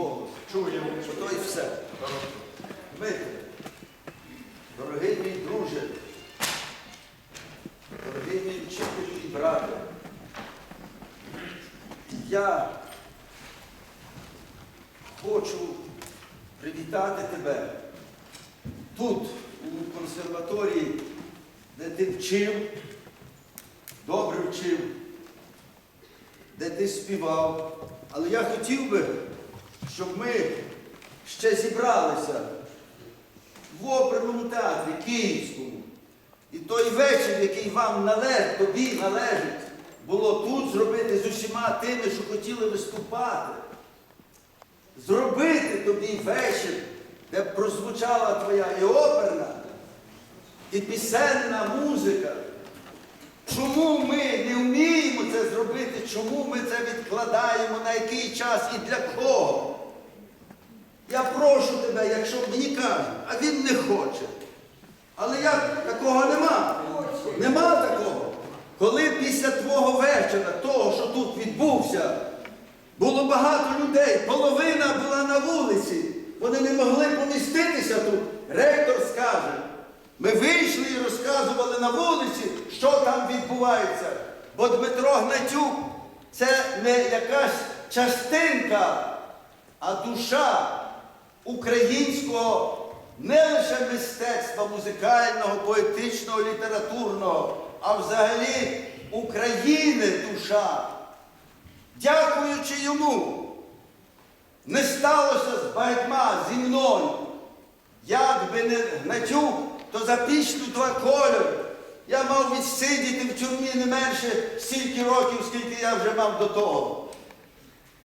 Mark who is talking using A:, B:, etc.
A: голос.
B: Чуємо.
A: Ото і все. Дмитре, дорогий мій друже, дорогий мій вчителю і брате, я хочу привітати тебе тут, у консерваторії, де ти вчив, добре вчив, де ти співав. Але я хотів би, щоб ми ще зібралися в оперному театрі Київському. І той вечір, який вам належить, тобі належить, було тут зробити з усіма тими, що хотіли виступати. Зробити тобі вечір, де б прозвучала твоя і оперна, і пісенна музика. Чому ми не вміємо? Чому ми це відкладаємо на який час і для кого? Я прошу тебе, якщо мені кажуть, а він не хоче. Але я такого нема. Нема такого. Коли після твого вечора, того, що тут відбувся, було багато людей, половина була на вулиці, вони не могли поміститися тут. Ректор скаже, ми вийшли і розказували на вулиці, що там відбувається. Бо Дмитро Гнатюк це не якась частинка, а душа українського не лише мистецтва музикального, поетичного, літературного, а взагалі України душа. Дякуючи йому, не сталося з багатьма зі мною. Як би не Гнатюк, то за пісню два кольори. Я мав відсидіти в тюрмі не менше стільки років, скільки я вже мав до того.